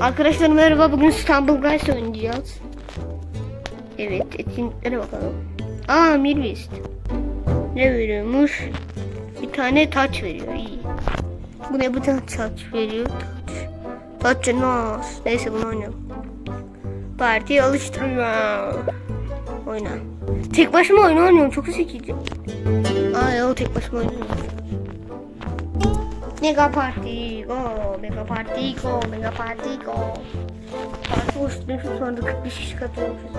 Arkadaşlar merhaba bugün İstanbul Guys oynayacağız. Evet etkinliklere bakalım. Aa Mirvist. Ne veriyormuş? Bir tane taç veriyor iyi. Bu ne bu tane taç veriyor taç. Taç nas. Neyse bunu oynayalım. Partiyi alıştırıyor. Oyna. Tek başıma oyun oynuyorum çok zekice. Aa ya o tek başıma oynuyorum. Mega Party go, Mega Party go, Mega Party go. Parti oluşturmuşuz sonra 45 kişi katılmışız.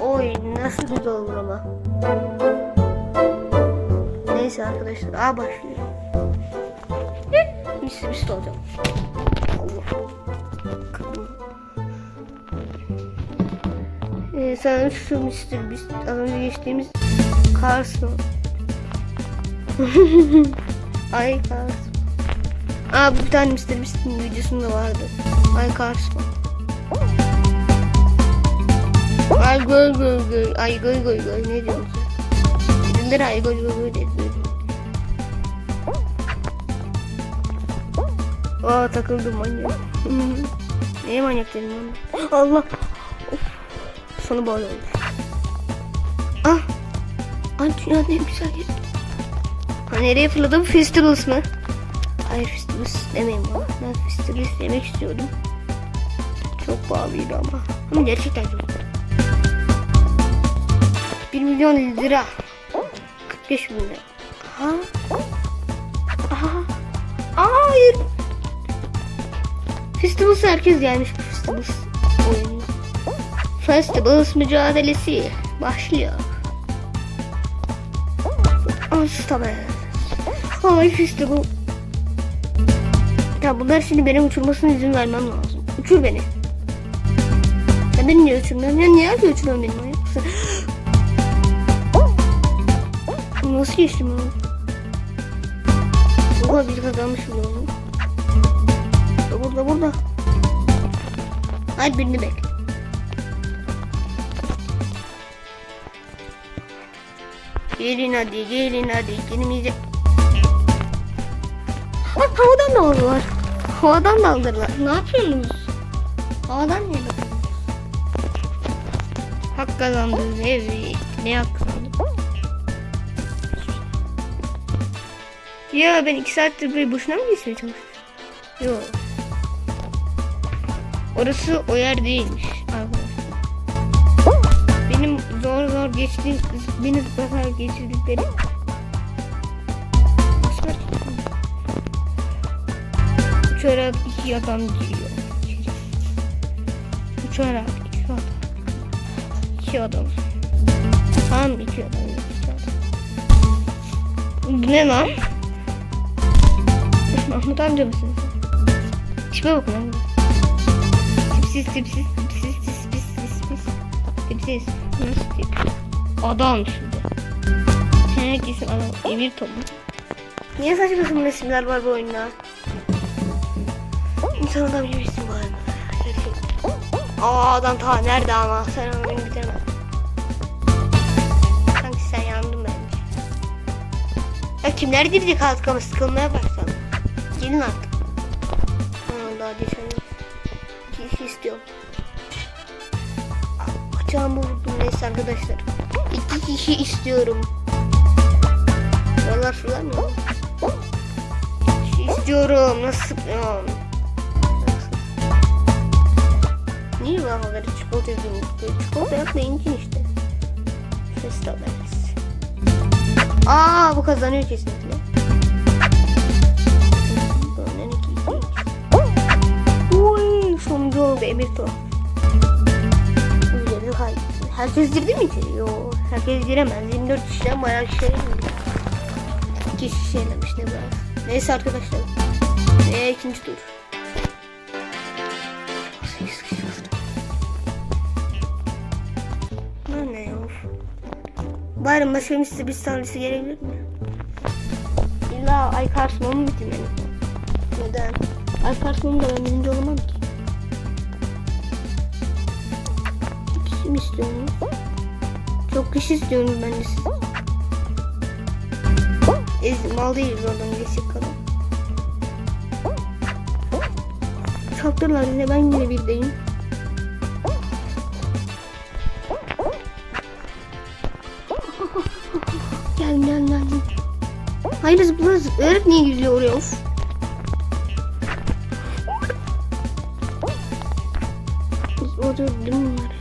Oy nasıl güzel olur ama. Neyse arkadaşlar A başlıyor. Mis mis olacağım. Ee, sen şu Mr. Beast az önce geçtiğimiz Cars mı? Ay Cars. Aa bir tane Mr. Beast'in videosunda vardı. Ay Cars mı? Ay göy göy göy. Ay göy göy göy. Ne diyorsun sen? Dilleri ay göy göy göy dedi. Aa takıldım manyak. Neye manyak dedim lan? Allah. Of. Sonu böyle oldu. Ah. Ay dünyanın en güzel yeri. Ha, nereye fırladım? Festivals mı? Demeyin bana. Ben Festivals demek istiyordum. Çok pahalıydı ama. Ama gerçekten çok pahalı. 1 milyon lira. 45 bin lira. Aha. Aha. Aa, hayır. Festivals herkes gelmiş bu Festivals oyunu. Festivals mücadelesi başlıyor. Astabel. Ay Festival. Ya bunlar şimdi benim uçurmasına izin vermem lazım. Uçur beni. Ya beni niye uçurmuyorsun? Ya niye ki uçuruyorsun beni manyak mısın? Nasıl geçtim onu? Oha biz kazanmışız onu. Burada burada burada. Hayır birini bekle. Gelin hadi gelin hadi gelin Bak havadan da aldılar. Havadan da aldılar. Ne yapıyorsunuz? Havadan niye bakıyorsunuz? Hak kazandınız evet. Ne hak kazandım? Ya ben iki saattir burayı boşuna mı geçmeye çalışıyorum? Yok. Orası o yer değilmiş. Benim zor zor geçtiğim, beni zıplatarak geçirdikleri Uçarak iki adam giriyor. Uçarak iki adam. İki adam. Tam iki adam. Bu ne lan? Mahmut amca mısın sen? Tipe bak lan. Tipsiz tipsiz tipsiz tipsiz tipsiz. Tipsiz. Nasıl tip? Adam şurada. Herkesin adam. Emir topu. Niye saçma sapan resimler var bu oyunda? Gibisin bu arada. Aa adam ta nerede ama sen onu beni bitiremez. Sanki sen yandın bence. Ya kimler girecek artık ama sıkılmaya başladı. Gelin artık. Aa, daha iki kişi istiyorum. Bacağımı vurdum neyse arkadaşlar. İki kişi istiyorum. Buralar şuralar mı? İstiyorum. Nasıl sıkıyorum? Niye ben haberi çikolata yazıyorum? Çikolata yapmayın ki işte. Ses haberimiz. Aa bu kazanıyor kesinlikle. Uy sonuncu oldu Emir hay. Herkes girdi mi içeri? Yo. Herkes giremez. 24 kişiden bayağı kişi girdi. İki kişi elemiş ne biraz. Neyse arkadaşlar. Ve ikinci tur. Bari başka bir bir tanesi gelebilir mi? İlla ay karşıma mı bitirmeli? Neden? Ay karşıma da ben birinci olamam ki. Mi istiyorsunuz? Çok kişi istiyorum ben de siz. Ez, mal değiliz oradan geçecek kadar. boşaltırlar yine ben yine birdeyim. Zıplar zıplayarak niye gidiyor oraya of. Biz orada bunlar?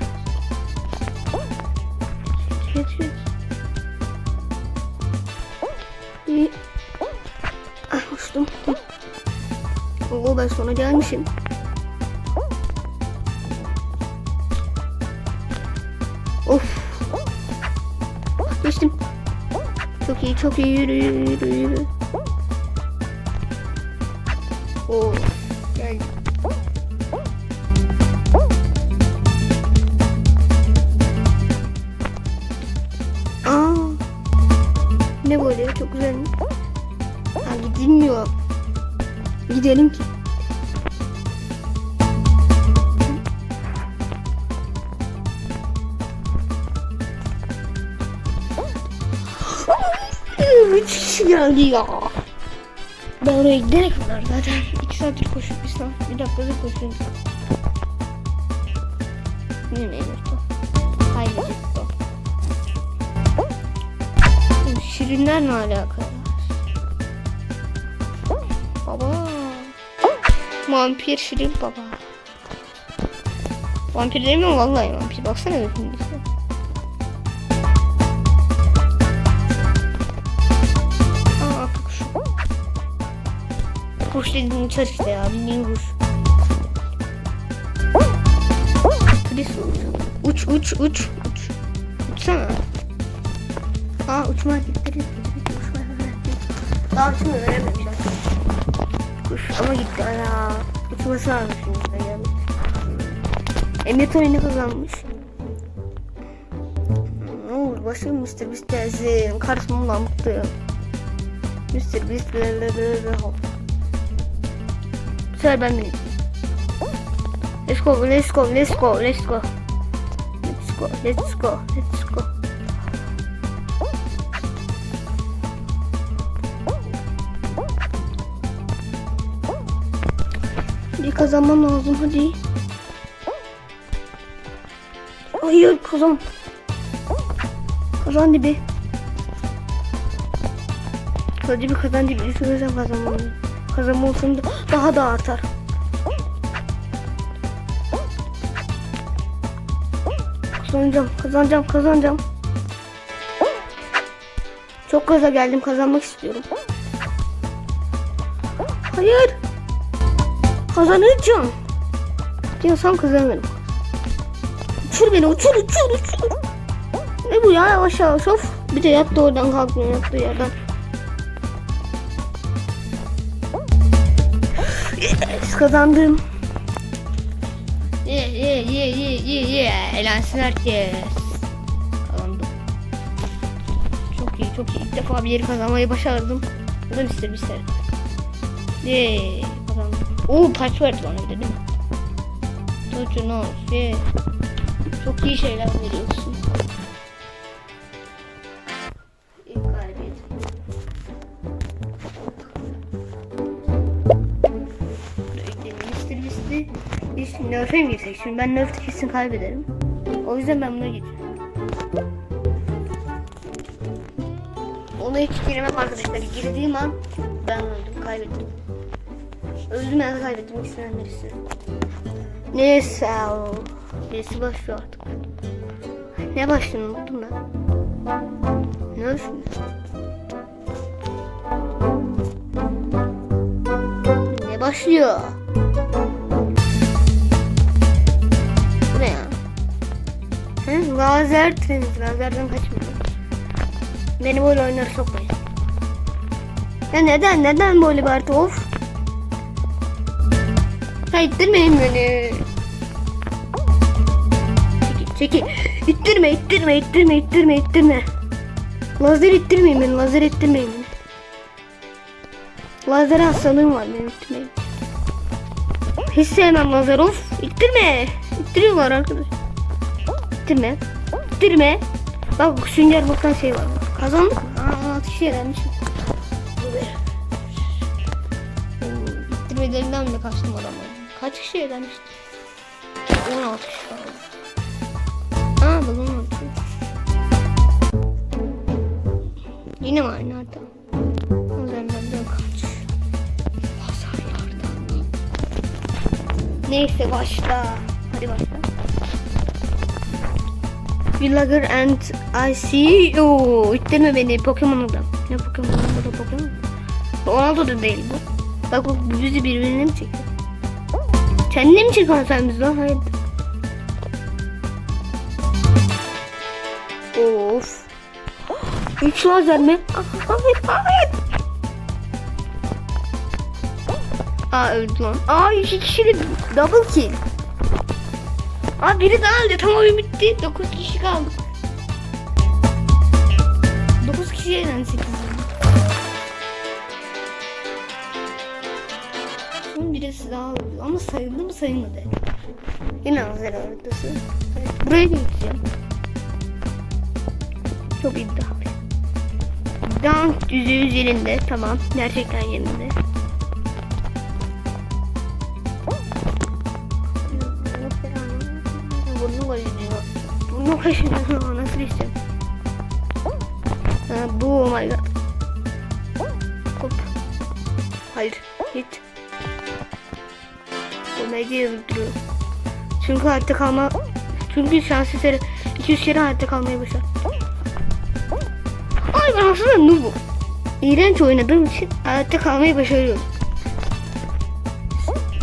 Geç geç. İyi. Ah uçtum. Oo ben sona gelmişim. Of. Geçtim. Çok iyi çok iyi yürü yürü yürü Oo. Geldim. Aa. Ne böyle çok güzel. Ha gidilmiyor. Gidelim ki. Üç geldi ya. Ben oraya gidene kadar zaten saattir koşup bir saat bir dakikadır koşuyorum. Ne ne bu? Kaybedecek bu. Bu Şirinler ne alaka? Baba. Vampir Şirin baba. Vampir mi? Vallahi vampir. Baksana şimdi. Kuş dediğin uçar işte ya. Bildiğin kuş. Su uç. Uç uç uç. Uç. Uçsana. Aa uçma hareketleri. Uçma hareketleri. Daha uçmayı öğrenmemişler. Kuş ama gitti ya. Uçması lazım şimdi. Ben geldim. Emret oyunu kazanmış. Ne olur başım Mr. Beast gelsin. Karşımdan mutluyum. Mr. Beast lelelele hop. Bu sefer ben miyim? Let's go, let's go, let's go, let's go. Let's go, let's go, let's go. Bir kazanmam lazım hadi. Hayır kazan. Kazan dibi. Hadi bir kazan dibi. Üstüne kazanmam. Kazanma olsun da daha da artar. Kazanacağım, kazanacağım, kazanacağım. Çok gaza geldim, kazanmak istiyorum. Hayır. Kazanacağım. Diyorsam kazanırım. Uçur beni uçur uçur uçur. Ne bu ya yavaş yavaş of. Bir de yattı oradan kalkmıyor yattığı yerden. Kazandım. Ye ye ye ye ye ye. Elensin herkes. Kazandım. Çok iyi çok iyi. İlk defa bir yeri kazanmayı başardım. Bu da Mr. Mr. Ye kazandım. Oo verdi bana bir de değil mi? Tutunuz ye. Çok iyi şeyler veriyorsun. Nerf'e mi? Şimdi ben Nerf'te kesin kaybederim. O yüzden ben buna gidiyorum. Ona hiç giremem arkadaşlar. Girdiğim an ben öldüm, kaybettim. Öldüm ya kaybettim ikisinden birisi. Neyse. Birisi başlıyor artık. Ne başlıyor unuttum ben. Ne başlıyor? Ne başlıyor? Lazer treni. Lazerden kaçmıyor. Beni böyle oyunlara sokmayın. Ya neden? Neden böyle harita? Of. Ha ittirmeyin beni. Çekil, çekil. İttirme, ittirme, ittirme, ittirme, ittirme. Lazer ittirmeyin beni, lazer ittirmeyin beni. Lazer hastalığım var benim ittirmeyin. Hiç sevmem lazer of. İttirme. İttiriyorlar arkadaş. İttirme. İttirme. Bak sünger bakan şey var. Kazandık mı? Aa ateş yerenmişim. Bu be. İttirmelerinden bile kaçtım adamı. kaç kişi eğlenmişti? 16 kişi kaldı. Aa balon oldu. Yine mi aynı harita? Pazarlardan kaç? Neyse başla. Villager and I see you. İttirme beni Pokemon'da. Ne Pokemon? Bu da Pokemon. Ronaldo da değil bu. Bak bak bizi birbirine mi çekiyor? Kendine mi çekiyorsun sen bizi lan? Hayır. Of. Üç lazer mi? Hayır hayır. Aa öldü lan. Aa iki kişili double kill. Aa biri daha öldü. Tam oyun bitti. Dokuz kişi kaldı. Dokuz kişi eğlendi sekiz. Son birisi daha öldü. Ama sayıldı mı sayılmadı. Yine lazer haritası. Evet, buraya gideceğim. Çok iddialı. İddiam yüzde yüz yerinde. Tamam. Gerçekten yerinde. Nasıl içeceğim? Ha, bu oh my god. Hop. Hayır. Git. Bu medya yazıp. Çünkü hayatta kalma... Çünkü şans eseri 200 kere hayatta kalmayı başar. Ay ben aslında noobum. İğrenç oynadığım için hayatta kalmayı başarıyorum.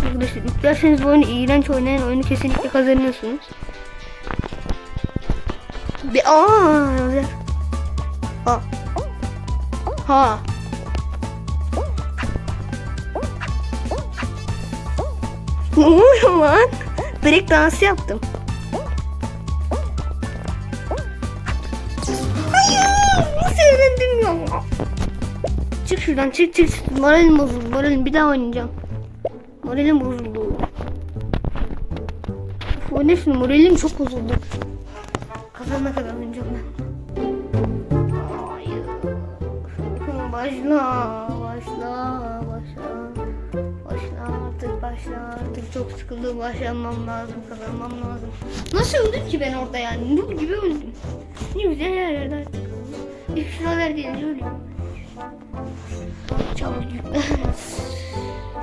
Arkadaşlar yüklerseniz bu oyunu iğrenç oynayan oyunu kesinlikle kazanıyorsunuz. Bir aa. Ha. Ha. Ne oluyor lan? Break dansı yaptım. Hayır, nasıl eğlendim ya? Çık şuradan çık çık. Moralim bozuldu. Moralim bir daha oynayacağım. Moralim bozuldu. O ne moralim çok bozuldu. Kazanana kadar oynayacağım ben. Başla, başla, başla. Başla artık, başla artık. Çok sıkıldım, başlamam lazım, kazanmam lazım. Nasıl öldüm ki ben orada yani? Nur gibi öldüm. Ne güzel yerlerde artık. İlk şuralar deyince ölüyorum. Çabuk.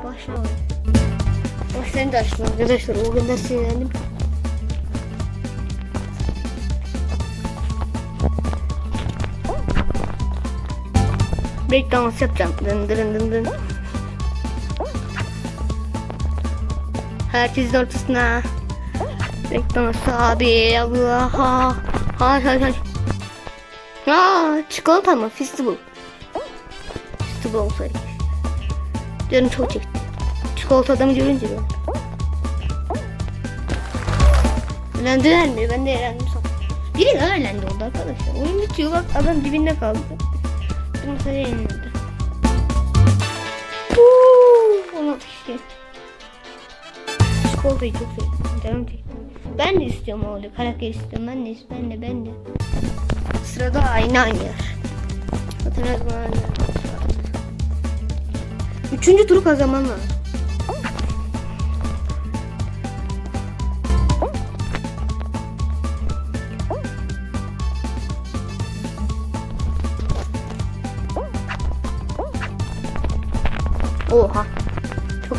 Başla. Başlayın da açtım arkadaşlar. O kadar sinirlendim. Break dance yapacağım. Dın dın dın dın. Herkesin ortasına. Break dance abi. Allah. Ha. Hay hay hay. Aa, çikolata mı? Festival. Festival olsaydı. Canım çok çekti. Çikolata adamı görünce ben. Eğlendiler mi? Ben de eğlendim sonra. Biri eğlendi oldu arkadaşlar. Oyun bitiyor bak adam dibinde kaldı. Masaya yenildi. Ona pişti. Çikolatayı çok sevdim. Canım. Ben de istiyorum oğlum. Karakter istiyorum. Ben de istiyorum. Ben de ben de. Sırada aynı oynuyor. Hatırladım aynı. Üçüncü turu kazanmam lazım.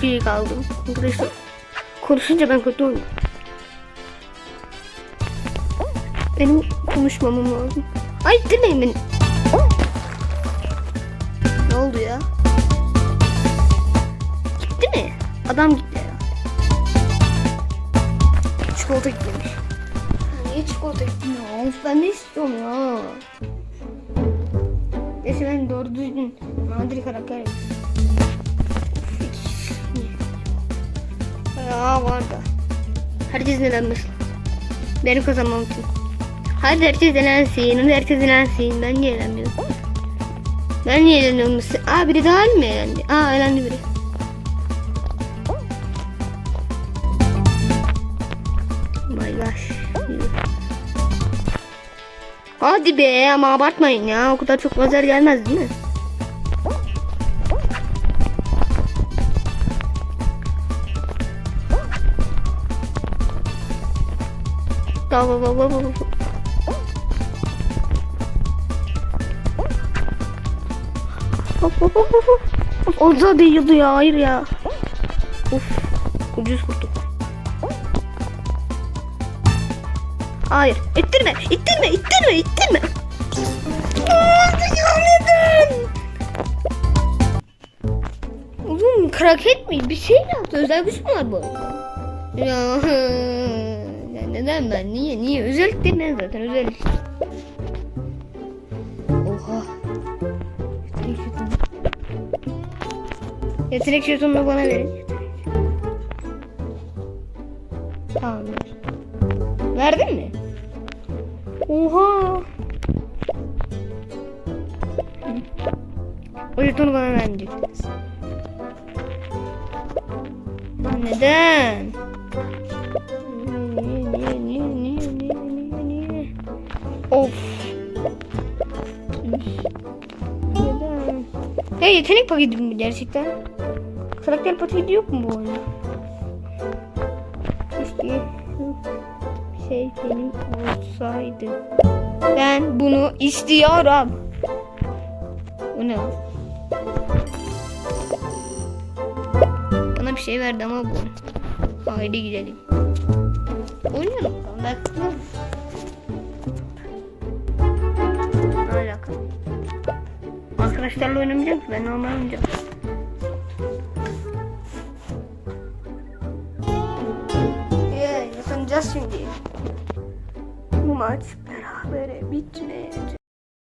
İyi kaldım. Arkadaşlar konuşunca ben kötü oynuyorum. Benim konuşmamam lazım. Ay dinleyin beni. Ne oldu ya? Gitti mi? Adam gitti ya. Çikolata gitmemiş. Niye çikolata gitmiyor? Ben de istiyorum ya. Neyse ben doğru düzgün nadir karakter yapayım. Ya var da. Herkes lazım. Benim kazanmam için. Hadi herkes elensin. Hadi herkes elensin. Ben niye elenmiyorum? Ben niye elenmiyorum? Aa biri daha mı elendi? Aa elendi biri. Gosh. Hadi be ama abartmayın ya. O kadar çok lazer gelmez değil mi? Bak bak bak. Hop hop hop hop. Onza değiyordu ya hayır ya. Of ucuz kurtulduk. Hayır ittirme ittirme ittirme ittirme. Neden? Oğlum kraket mi? Bir şey mi yaptı? Özel güç mü var bu ya neden ben? Niye? Niye? Özellikleri ne zaten? Özellik. Oha. Yetenek jetonu. Yetenek jetonunu bana verin. Tamamdır. Verdin mi? Oha. O jetonu bana vermeyeceksiniz. Neden? Yetenek paketi mi gerçekten? Karakter paketi yok mu bu oyunda? Keşke şey benim olsaydı. Ben bunu istiyorum. Bu ne? Bana bir şey verdi ama bu. Haydi gidelim. Bakalım. Belki Ne alaka? Arkadaşlarla oynamayacağım ki ben normal oynayacağım. Yaşanacağız şimdi. Bu maç berabere bitmeyecek.